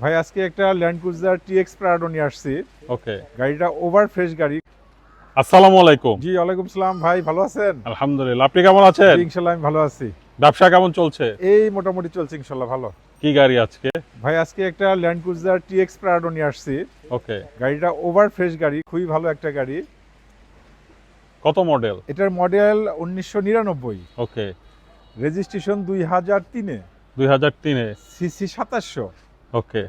ভাই আজকে একটা ল্যান্ড ক্রুজার টিএক্স প্রাডো নিয়ে আসছি। ওকে। গাড়িটা ওভার ফ্রেশ গাড়ি। আসসালামু আলাইকুম। জি ওয়ালাইকুম সালাম। ভাই ভালো আছেন? আলহামদুলিল্লাহ। আপনি কেমন আছেন? জি, ইনশাল্লাহ আমি ভালো আছি। ব্যবসা কেমন চলছে? এই মোটামুটি চলছে ইনশাল্লাহ ভালো। কি গাড়ি আজকে? ভাই আজকে একটা ল্যান্ড ক্রুজার টিএক্স প্রাডো নিয়ে আসছি। ওকে। গাড়িটা ওভার ফ্রেশ গাড়ি খুবই ভালো একটা গাড়ি। কত মডেল এটার মডেল উনিশশো নিরানব্বই। ওকে। রেজিস্ট্রেশন দুই হাজার তিনে। দুই হাজার তিনে। সিসি সাতাশশো। ওকে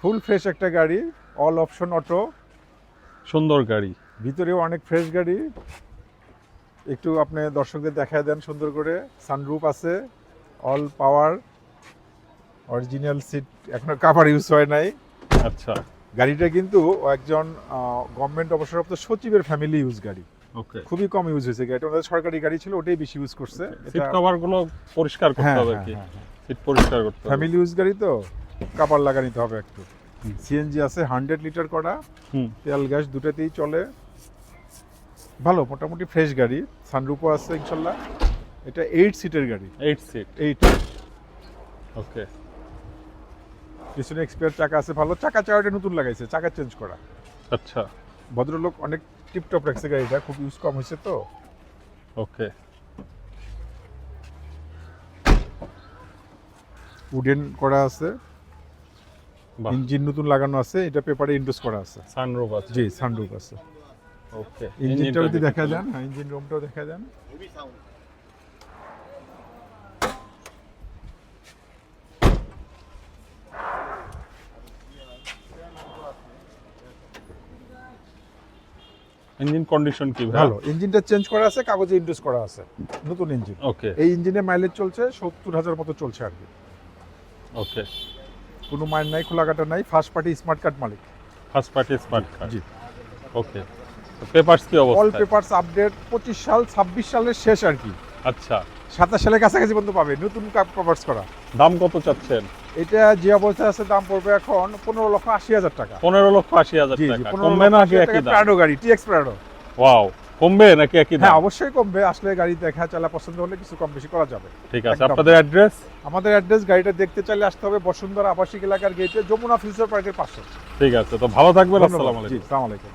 ফুল ফ্রেশ একটা গাড়ি অল অপশন অটো সুন্দর গাড়ি। ভিতরেও অনেক ফ্রেশ গাড়ি। একটু আপনি দর্শকদের দেখায় দেন সুন্দর করে। সানরুপ আছে অল পাওয়ার অরিজিনাল সিট এখনও কাভার ইউজ হয় নাই। আচ্ছা। গাড়িটা কিন্তু একজন গভর্নমেন্ট অবসরপ্রাপ্ত সচিবের ফ্যামিলি ইউজ গাড়ি। ওকে খুবই কম ইউজ হয়েছে গাড়িটা। ওদের সরকারি গাড়ি ছিল ওটাই বেশি ইউজ করছে। সিট কভারগুলো পরিষ্কার করতে হ্যাঁ হবে হ্যাঁ কি? হ্যাঁ সিট পরিষ্কার করতে হবে। ফ্যামিলি ইউজ গাড়ি তো? কাবার লাগানিতে হবে একটু। সিএনজি আছে হান্ড্রেড লিটার করা হুম। তেল গ্যাস দুটাতেই চলে। ভালো মোটামুটি ফ্রেশ গাড়ি। সানরুপও আছে ইনশাল্লাহ। এটা এইট সিটের গাড়ি। এইট সিট এইট ওকে পিছনে এক্সপায়ার চাকা আছে ভালো। চাকা চাকাটা নতুন লাগাইছে চাকা চেঞ্জ করা। আচ্ছা। ভদ্রলোক অনেক টিপটপ রাখছে গাড়িটা খুব ইউজ কম হয়েছে তো। ওকে উডেন করা আছে। ইঞ্জিন নতুন লাগানো আছে এটা পেপারে ইন্ডোজ করা আছে। সানরুফ আছে। জি সানরুফ আছে। ওকে ইঞ্জিনটা যদি দেখা যান হ্যাঁ ইঞ্জিন রুমটাও দেখা যান। ইঞ্জিন কন্ডিশন কি ভালো ইঞ্জিনটা চেঞ্জ করা আছে কাগজে ইন্ডোজ করা আছে নতুন ইঞ্জিন। ওকে। এই ইঞ্জিনে মাইলেজ চলছে সত্তর হাজার মতো চলছে আর কি। ওকে। কোনো মাইন নাই খোলাকাটা নাই ফার্স্ট পার্টি স্মার্ট কার্ড মালিক। ফার্স্ট পার্টি স্মার্ট কার্ড জি। ওকে পেপারস কি অবস্থা? অল অবস্থা পেপারস আপডেট পঁচিশ সাল ছাব্বিশ সালের শেষ আর কি। আচ্ছা। সাতাশ সালের কাছাকাছি পর্যন্ত পাবে নতুন পেপারস করা। দাম কত চাচ্ছেন? এটা যে অবস্থায় আছে দাম পড়বে এখন পনেরো লক্ষ আশি হাজার টাকা। পনেরো লক্ষ আশি হাজার জি জি টাকা। কমবে না কি একই দাম? প্রাডো গাড়ি টিএক্স প্রাডো ওয়াও কমবে নাকি একই হ্যাঁ অবশ্যই কমবে। আসলে গাড়ি দেখা চালা পছন্দ হলে কিছু কম বেশি করা যাবে। ঠিক আছে আপনাদের অ্যাড্রেস? আমাদের অ্যাড্রেস গাড়িটা দেখতে চাইলে আসতে হবে বসুন্ধরা আবাসিক এলাকার গেটে যমুনা ফিউচার পার্কের পাশে। ঠিক আছে তো ভালো থাকবেন আসসালামু আলাইকুম। আসসালামু আলাইকুম।